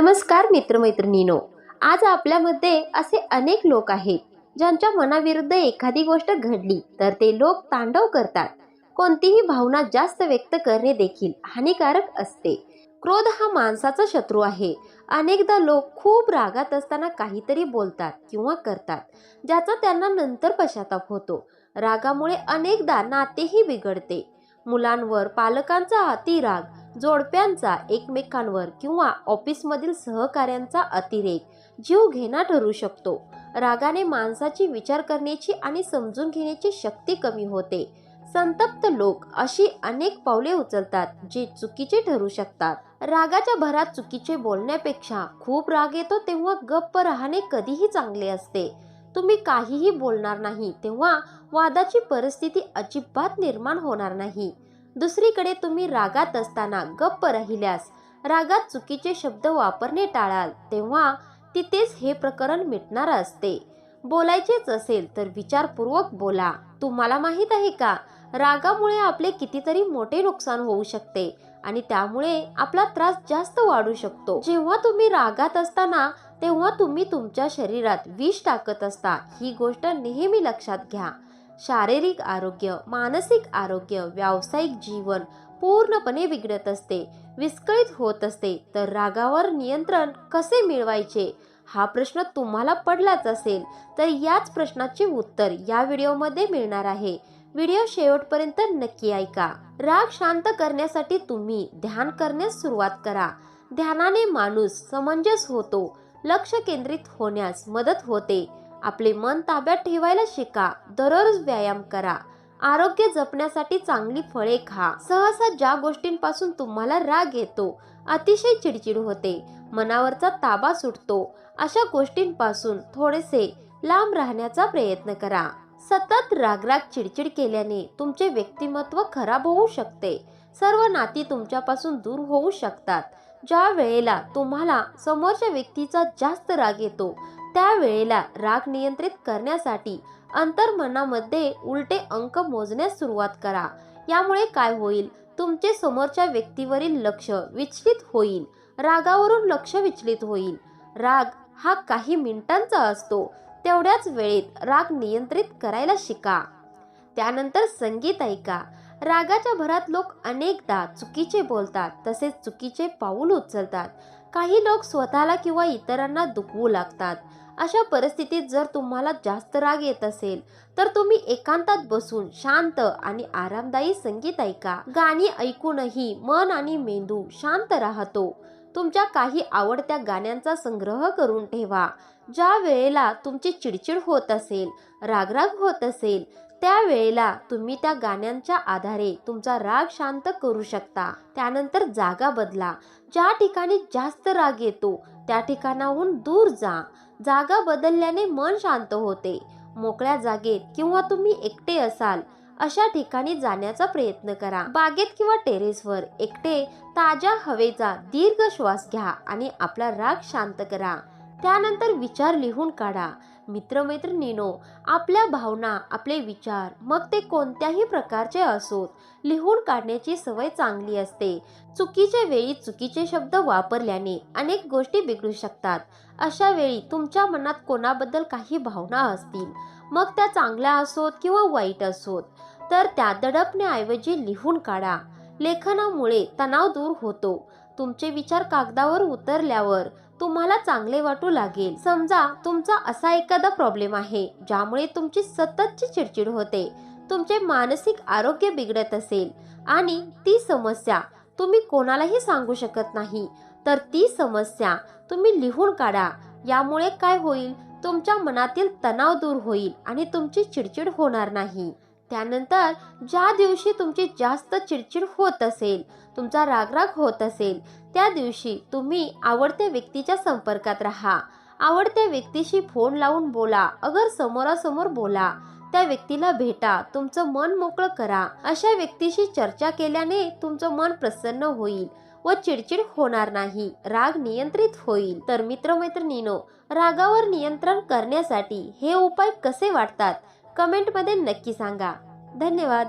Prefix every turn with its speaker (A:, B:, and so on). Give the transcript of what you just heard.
A: नमस्कार मित्रमैत्रिणीनो आज आपल्यामध्ये असे अनेक लोक आहेत ज्यांच्या मनाविरुद्ध एखादी गोष्ट घडली तर ते लोक तांडव करतात. कोणतीही भावना जास्त व्यक्त करणे देखील हानिकारक असते. क्रोध हा माणसाचा शत्रू आहे. अनेकदा लोक खूप रागात असताना काहीतरी बोलतात किंवा करतात ज्याचा त्यांना नंतर पश्चाताप होतो. रागामुळे अनेकदा नातेही बिघडते. मुलांवर पालकांचा अतिराग जोडप्यांचा एकमेकांवर किंवा ऑफिसमधील सहकाऱ्यांचा अतिरेक जीव घेणा ठरू शकतो. रागाने माणसाची विचार करण्याची आणि समजून घेण्याची शक्ती कमी होते. संतप्त लोक अशी अनेक पावले उचलतात जे चुकीचे ठरू शकतात. रागाच्या भरात चुकीचे बोलण्यापेक्षा खूप राग येतो तेव्हा गप्प राहणे कधीही चांगले असते. तुम्ही काहीही बोलणार नाही तेव्हा वादाची परिस्थिती अजिबात निर्माण होणार नाही. दुसरीकडे तुम्ही रागात असताना गप्प राहिल्यास रागात चुकीचे शब्द वापरणे टाळाल तेव्हा तिथेच हे प्रकरण मिटणार असते. बोलायचेच असेल तर विचारपूर्वक बोला. तुम्हाला माहीत आहे का? रागामुळे आपले कितीतरी मोठे नुकसान होऊ शकते आणि त्यामुळे आपला त्रास जास्त वाढू शकतो. जेव्हा तुम्ही रागात असताना तेव्हा तुम्ही तुमच्या शरीरात विष टाकत असता. ही गोष्ट नेहमी लक्षात घ्या. शारीरिक आरोग्य मानसिक आरोग्य व्यावसायिक जीवन पूर्णपणे बिघडत असते विस्कळीत होत असते. तर रागावर नियंत्रण कसे मिळवायचे? हा प्रश्न तुम्हाला पडलाच असेल तर याच प्रश्नाचे उत्तर या व्हिडिओमध्ये मिळणार आहे. व्हिडिओ शेवटपर्यंत नक्की ऐका. राग शांत करण्यासाठी तुम्ही ध्यान करण्यास सुरुवात करा. ध्यानाने माणूस समंजस होतो लक्ष केंद्रित होण्यास मदत होते. आपले मन ताब्यात ठेवायला शिका. दररोज व्यायाम करा. आरोग्य जपण्यासाठी चांगली फळे खा. सहसा ज्या गोष्टींपासून तुम्हाला राग येतो अतिशय चिडचिड होते. मनावरचा ताबा सुटतो. अशा गोष्टींपासून थोडेसे लांब राहण्याचा प्रयत्न करा. सतत रागराग चिडचिड केल्याने तुमचे व्यक्तिमत्व खराब होऊ शकते. सर्व नाती तुमच्यापासून दूर होऊ शकतात. ज्या वेळेला तुम्हाला समोरच्या व्यक्तीचा जास्त राग येतो त्यावेळेला राग नियंत्रित करण्यासाठी अंतर्मनामध्ये उलटे अंक मोजण्यास सुरुवात करा. यामुळे काय होईल? तुमचे समोरच्या व्यक्तीवरील लक्ष विचलित होईल. रागावरून लक्ष विचलित होईल. राग हा काही मिनिटांचा असतो. तेवढ्याच वेळेत राग नियंत्रित करायला शिका. त्यानंतर संगीत ऐका. रागाच्या भरात लोक अनेकदा चुकीचे बोलतात तसेच चुकीचे पाऊल उचलतात. काही लोक स्वतःला किंवा इतरांना दुखवू लागतात. अशा परिस्थितीत जर तुम्हाला जास्त राग येत असेल तर तुम्ही एकांतात बसून शांत आणि आरामदायी संगीत ऐका. गाणी ऐकूनही मन आणि मेंदू शांत राहतो. तुमच्या काही आवडत्या गाण्यांचा संग्रह करून ठेवा. ज्या वेळेला तुमची चिडचिड होत असेल रागराग होत असेल त्यावेळेला तुम्ही त्या गाण्यांच्या आधारे तुमचा राग शांत करू शकता. त्यानंतर जागा बदला. ज्या ठिकाणी जास्त राग येतो त्या ठिकाणाहून दूर जा. जागा बदलल्याने मन शांत होते. मोकळ्या जागेत किंवा तुम्ही एकटे असाल अशा ठिकाणी जाण्याचा प्रयत्न करा. बागेत किंवा टेरेसवर एकटे ताज्या हवेचा दीर्घ श्वास घ्या आणि आपला राग शांत करा. त्यानंतर विचार लिहून काढा. मित्रमैत्रिणीनो आपल्या भावना आपले विचार मग ते कोणत्याही प्रकारचे असोत लिहून काढण्याची सवय चांगली असते. चुकीच्या वेळी चुकीचे शब्द वापरल्याने अनेक गोष्टी बिघडू शकतात. अशा वेळी तुमच्या मनात कोणाबद्दल काही भावना असतील मग त्या चांगल्या असोत किंवा वाईट असोत तर त्या दडपण्याऐवजी लिहून काढा. लेखनामुळे तणाव दूर होतो. तुमचे विचार कागदावर उतरल्यावर तुम्हाला चांगले वाटू लागेल. समजा तुमचा असा एखादा प्रॉब्लेम आहे ज्यामुळे तुमची सततची चिडचिड होते तुमचे मानसिक आरोग्य बिघडत असेल आणि ती समस्या तुम्ही कोणालाही सांगू शकत नाही तर ती समस्या तुम्ही लिहून काढा. यामुळे काय होईल? तुमच्या मनातील तणाव दूर होईल आणि तुमची चिडचिड होणार नाही. त्यानंतर ज्या दिवशी तुमची जास्त चिडचिड होत असेल तुमचा रागराग होत असेल त्या दिवशी तुम्ही आवडत्या व्यक्तीच्या संपर्कात राहा. आवडत्या व्यक्तीशी फोन लावून बोला अगर समोरासमोर बोला. त्या व्यक्तीला भेटा तुमचं मन मोकळं करा. अशा व्यक्तीशी चर्चा केल्याने तुमचं मन प्रसन्न होईल व चिडचिड होणार नाही राग नियंत्रित होईल. तर मित्रमैत्रिणीनो रागावर नियंत्रण करण्यासाठी हे उपाय कसे वाटतात? कमेंटमध्ये नक्की सांगा. धन्यवाद.